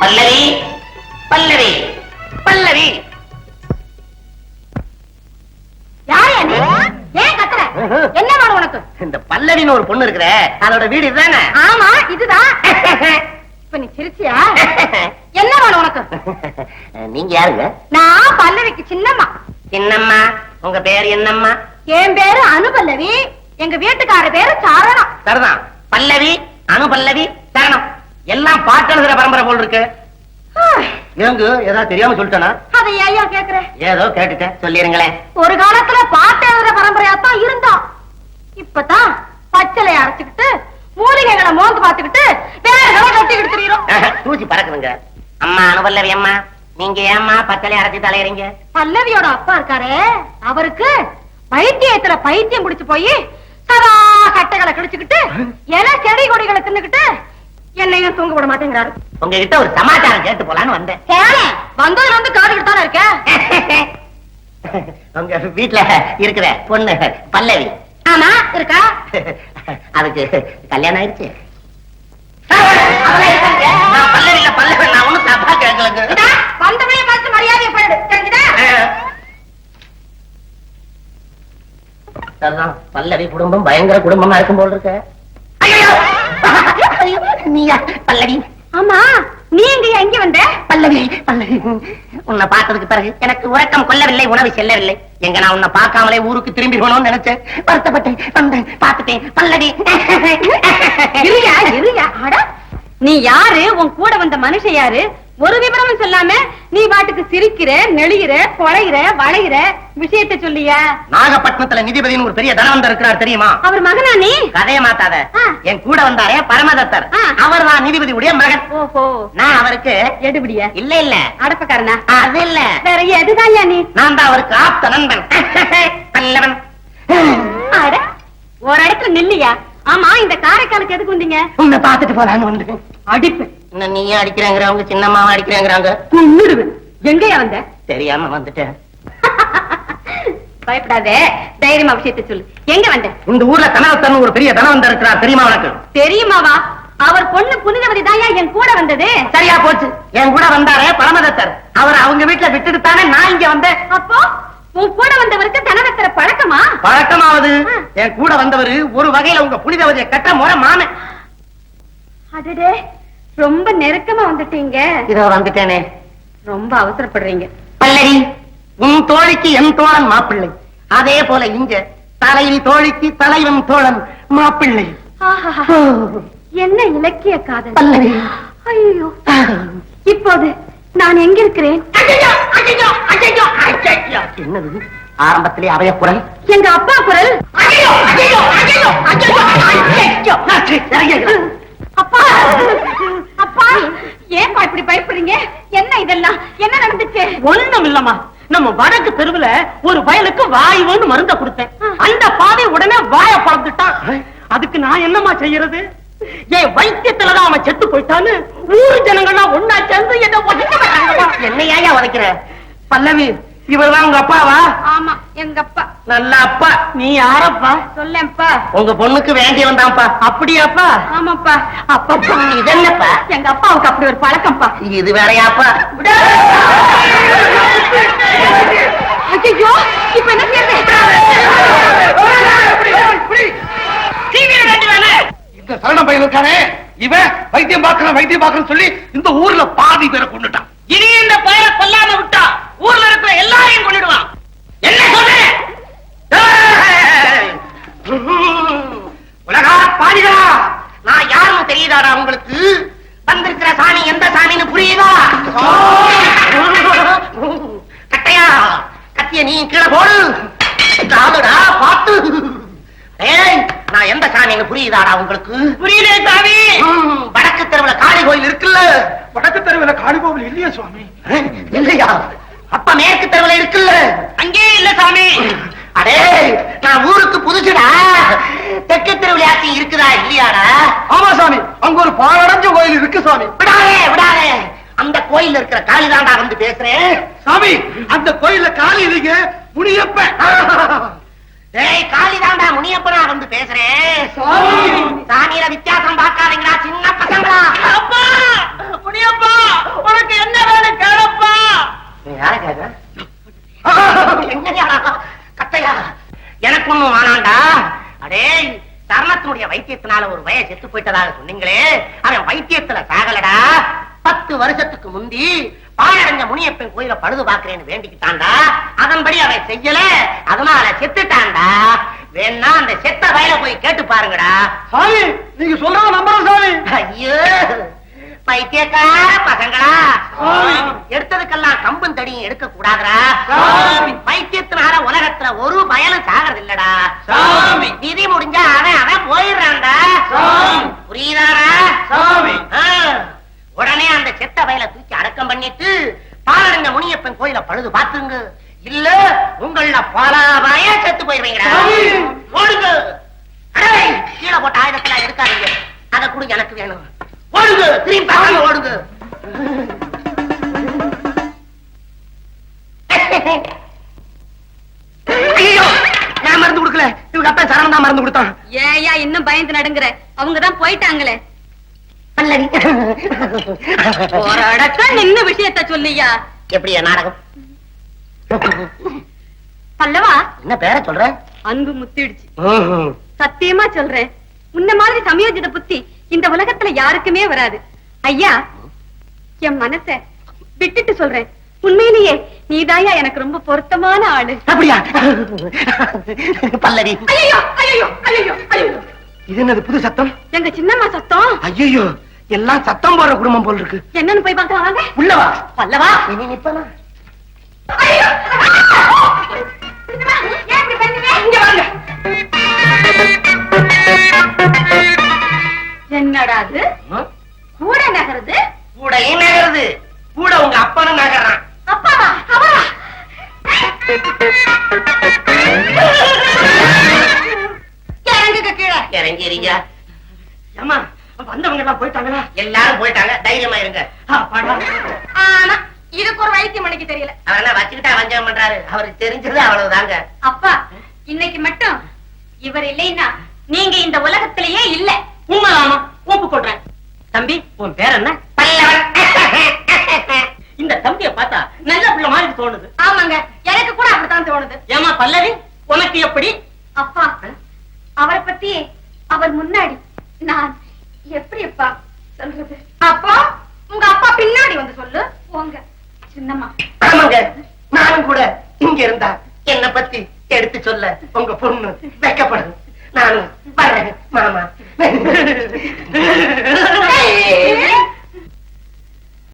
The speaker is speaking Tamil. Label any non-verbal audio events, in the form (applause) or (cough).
பல்லவி பல்லவி பல்லவி என்ன வேணும் உனக்கு? இந்த பல்லவின்னு ஒரு பொண்ணு இருக்கிற அதோட வீடு இதுதானே? ஆமா இதுதான். இப்ப நீ சிரிச்சியா? என்ன வேணும் உனக்கு? நீங்க யாருங்க? நான் பல்லவிக்கு சின்னம்மா. என்னம்மா உங்க பேர் என்னம்மா? என் பேரு அனுபல்லவி. எங்க வீட்டுக்கார பேரு சாரணம் சரிதான் பல்லவி அனு பல்லவி சரணம். எல்லாம் பாட்டெழுதுற பரம்பரை போல் இருக்கு. ஏங்க ஏதாவது தெரியாம சொல்லிட்டேனா? அதை ஐயா கேக்குற? ஏதோ கேட்டுட்டேன். சொல்லிருங்களேன். ஒரு காலத்துல பாட்டு எழுதுற பரம்பரையா தான் இருந்தோம் இப்பதான் பச்சளை அரைச்சுக்கிட்டு மூலிகைகளை மோந்து பாத்துக்கிட்டு கட்டிக்கிட்டு தூசி பறக்குதுங்க. அம்மா அனுபல்லவி அம்மா நீங்க ஏம்மா பத்தலை அரைச்சி தலையறீங்க? பல்லவியோட அப்பா இருக்காரே அவருக்கு வைத்தியத்துல பைத்தியம் முடிச்சு போய் சதா கட்டைகளை கிழிச்சுக்கிட்டு இலை செடி கொடிகளை தின்னுக்கிட்டு என்னையும் தூங்க விட மாட்டேங்கிறாரு. உங்ககிட்ட ஒரு சமாச்சாரம் கேட்டு போலான்னு வந்தேன். வந்ததுல இருந்து காதுகிட்டு தானே இருக்க? (laughs) உங்க வீட்டுல இருக்கிற பொண்ணு பல்லவி. ஆமா இருக்கா? அதுக்கு கல்யாணம் ஆயிடுச்சு. பல்லவி நான் ஒண்ணும் தப்பா கேட்கலங்க. பார்த்து மரியாதையை தெரிஞ்சுதா? சரிதான். பல்லவி குடும்பம் பயங்கர குடும்பமா இருக்கும் போல் இருக்க. ஐயோ! நீயா பல்லவி. ஆமா நீ எங்க எங்க வந்த? பல்லவி பல்லவி. உன்னை பார்த்ததுக்கு பிறகு எனக்கு உறக்கம் கொள்ளவில்லை உணவு செல்லவில்லை. எங்க நான் உன்னை பார்க்காமலே ஊருக்கு திரும்பி போகணும்னு நினைச்சேன். வருத்தப்பட்டேன் வந்தேன் பார்த்துட்டேன். பல்லவி. இருயா இருயா. அட நீ யாரு? உன் கூட வந்த மனுஷன் யாரு? ஒரு விவரமும் சொல்லாம நீ பாட்டுக்கு சிரிக்கிற நெளிகிற குழையிற வளையிற விஷயத்த சொல்லியா? நாகப்பட்டினத்துல நிதிபதினு ஒரு பெரிய தனவந்தர் இருக்கிறார் தெரியுமா? அவர் மகனா நீ? கதையை மாத்தாத. என் கூட வந்தாரே பரமதத்தர். அவர் தான் நீதிபதியுடைய மகன். ஓஹோ. நான் அவருக்கு எடுபடியா. இல்ல இல்ல. அடப்பக்காரனா? அது இல்ல. வேற எதுதான் நீ? நான் தான் அவருக்கு ஆப்த நண்பன். பல்லவன் அட ஒரு இடத்துல நில்லையா? ஆமா இந்த காரைக்காலுக்கு எதுக்கு வந்தீங்க? உன்னை பார்த்துட்டு போலான்னு வந்தேன். அடிப்பு இன்னும் நீயே அடிக்கிறாங்கிறவங்க சின்னம்மாவும் அடிக்கிறாங்கிறாங்க குன்னுடுவேன் எங்கயா வந்த? தெரியாம வந்துட்டேன். (laughs) பயப்படாதே. தைரியமா விஷயத்தை சொல்லு. எங்க வந்த? இந்த ஊர்ல கனவத்தன் ஒரு பெரிய தனவந்தர் இருக்கிறார் தெரியுமா உனக்கு? தெரியுமாவா? அவர் பொண்ணு புனிதவதி தாயா என் கூட வந்தது? சரியா போச்சு. என் கூட வந்தாரே பரமதத்தர். அவர் அவங்க வீட்டுல விட்டுட்டு தானே நான் இங்க வந்தேன். அப்போ உன் கூட வந்தவருக்கு தனவத்திர பழக்கமா? பழக்கமாவது. என் கூட வந்தவரு ஒரு வகையில உங்க புனிதவதியை கட்ட முறை மாமன். அடடே. ரொம்ப நெருக்கமா வந்துட்டீங்க. இதோ வந்துட்டேனே. ரொம்ப அவசரப்படுறீங்க. பல்லவி உன் தோழிக்கு என் தோழன் மாப்பிள்ளை. அதே போல இங்க தலைவி தோழிக்கு தலைவன் தோழன் மாப்பிள்ளை. ஆஹா என்ன இலக்கிய காதல். பல்லவி ஐயோ. இப்போது நான் எங்க இருக்கிறேன் ஐயையோ, ஐயையோ, ஐயையோ, ஐயையோ. என்னது ஆரம்பத்திலே அவைய குரல். எங்க அப்பா குரல். ஐயையோ, ஐயையோ, ஐயையோ, ஐயையோ, ஐயையோ. ஒண்ணும் இல்லம்மா நம்ம வடக்கு தெருவுல ஒரு வயலுக்கு வாயுன்னு மருந்த கொடுத்தேன். அந்த பாதை உடனே வாய பறந்துட்டான். அதுக்கு நான் என்னம்மா செய்யறது? என் வைத்தியத்துலதான் அவன் செத்து போயிட்டான்னு ஊர் ஜனங்கள்லாம் ஒன்னா சேர்ந்து என்ன. என்னையா உதைக்கிற? பல்லவி இவர்தான் உங்க அப்பாவா? ஆமா எங்க அப்பா. நல்ல அப்பா. நீ யாரப்பா? சொல்லேன்ப்பா. உங்க பொண்ணுக்கு வேண்டியவன் தான்ப்பா அப்படியாப்பா? ஆமாப்பா. அப்பப்பா இது என்னப்பா? எங்க அப்பாவுக்கு அப்படி ஒரு பழக்கம்ப்பா. இது வேறையாப்பா? ஐயோ இப்ப என்ன இந்த சரண பையன் இருக்கானே? இவன் வைத்தியம் பார்க்கறான் வைத்தியம் பார்க்கறன்னு சொல்லி இந்த ஊர்ல பாதி பேரை கொண்டுட்டான் இனி இந்த பயிரை கொல்லாம விட்டா ஊர்ல இருக்கிற எல்லாரையும் கொண்டுடுவான் என்ன சொல்றேன் உலகா பாடிதா நான் யாரும் தெரியுதாடா உங்களுக்கு? வந்திருக்கிற சாமி எந்த சாமின்னு புரியுதா? கட்டையா? கத்திய நீ கீழே போடு. பார்த்து. பாத்து ஏய் நான் எந்த சாமின்னு புரியுதாடா உங்களுக்கு? புரியல சாமி ம், வடக்கு தெருவுல காளி கோயில் இருக்குல்ல? வடக்கு தெருவில் காளி கோவில் இல்லையா சுவாமி. இல்லையா? அப்ப மேற்கு தெருவுல இருக்குல்ல? அங்கே இல்ல சாமி. அடே நான் ஊருக்கு புதுசுடா. தெற்கு திருவிளையாட்டி இருக்குதா இல்லையாடா? ஆமா சாமி. அங்க ஒரு பாழடைஞ்ச கோயில் இருக்கு சாமி. விடாதே விடாதே. அந்த கோயில்ல இருக்கிற காளிதாண்டா வந்து பேசுறேன். சாமி அந்த கோயில்ல காளி இல்லைங்க முனியப்ப டேய் காளிதாண்டா முனியப்பனா வந்து பேசுறேன். சாமியில வித்தியாசம் பார்க்காதீங்களா சின்ன பசங்களா அப்பா முடியப்பா அடே தர்மத்தினுடைய வைத்தியத்தினால ஒரு வய செத்து போயிட்டதாக சொன்னீங்களே. அவன் வைத்தியத்துல சாகலடா. பத்து வருஷத்துக்கு முந்தி பாழடைஞ்ச முனியப்பன் கோயில பழுது பாக்குறேன்னு வேண்டிக்கிட்டான்டா. அதன்படி அவன் செய்யல. அதனால செத்துட்டான்டா. வேணா அந்த செத்த வயல போய் கேட்டு பாருங்கடா. சாமி நீங்க சொல்றத நம்புறோம் சாமி. ஐயோ பைத்தியக்கார பசங்களா. எடுத்ததுக்கெல்லாம் கம்பும் தடியும் எடுக்க கூடாதுடா சாமி. பைத்தியத்தினால உலகத்துல ஒரு பயனும் சாகிறது இல்லடா சாமி. விதி முடிஞ்சா அவன் அவன் போயிடுறான்டா. ஆ. உடனே அந்த செத்த வயலை தூக்கி அடக்கம் பண்ணிட்டு பாலடைஞ்ச முனியப்பன் கோயில பழுது பாத்துங்க இல்ல உங்கள பல பய செத்து போயிருவீங்கடா சாமி. ஓடுங்க கீழே போட்ட ஆயுதத்தெல்லாம் எடுக்காதீங்க அத கூட எனக்கு வேணும் ஓடுங்க திரும்பி பார்க்காம ஓடுங்க நான் மருந்து கொடுக்கல. இவங்க அப்பா சரணம் தான் மருந்து கொடுத்தான். ஏயா இன்னும் பயந்து நடுங்குற. அவங்கதான் போயிட்டாங்களே. பல்லவி ஒரு இடத்துல நின்னு விஷயத்த சொல்லியா? எப்படியா நாடகம்? பல்லவா? என்ன பேர சொல்ற? அன்பு முத்திடுச்சு. சத்தியமா சொல்றேன். உன்ன மாதிரி சமயோஜித புத்தி இந்த உலகத்துல யாருக்குமே வராது. ஐயா என் மனச விட்டுட்டு சொல்றேன். உண்மையிலேயே நீதாயா எனக்கு ரொம்ப பொருத்தமான ஆளு. அப்படியா? பல்லவி. ஐயோ ஐயோ ஐயோ ஐயோ இது என்னது புது சத்தம்? எங்க சின்னம்மா சத்தம்? ஐயோ எல்லாம் சத்தம் போடுற குடும்பம் போல் இருக்கு. என்னன்னு போய் பார்க்கலாம் வாங்க. உள்ளவா பல்லவா? இனி பண்ணுவ? இங்க வாங்க. என்னடா அது? கூட நகருது? கூட ஏன் நகருது. கூட உங்க அப்பனும் நகர்றான். அப்பாவா? அவரா? இறங்குங்க கீழே. இறங்கிறீங்க ஏமா வந்தவங்க எல்லாம் போயிட்டாங்களா? எல்லாரும் போயிட்டாங்க. தைரியமா இருங்க. ஆனா இதுக்கு ஒரு வைத்தியம் மணிக்கு தெரியல. அவர் என்ன வச்சுக்கிட்டா வஞ்சகம் பண்றாரு? அவருக்கு தெரிஞ்சது அவ்வளவுதாங்க. அப்பா இன்னைக்கு மட்டும் இவர் இல்லைன்னா நீங்க இந்த உலகத்திலேயே இல்ல. உண்மைதாமா ஒப்புக்கொள்றேன் தம்பி உன் பேர் என்ன? பல்லவன். (laughs) இந்த தம்பியை பார்த்தா நல்ல பிள்ளை மாதிரி தோணுது. ஆமாங்க எனக்கு கூட அப்படித்தான் தோணுது. ஏமா பல்லவி உனக்கு எப்படி? அப்பா அவரை பத்தி அவர் முன்னாடி நான் எப்படி அப்பா சொல்றது? அப்பா உங்க அப்பா பின்னாடி வந்து சொல்லு. போங்க சின்னம்மா. ஆமாங்க நானும் கூட இங்க இருந்தா என்ன பத்தி எடுத்து சொல்ல உங்க பொண்ணு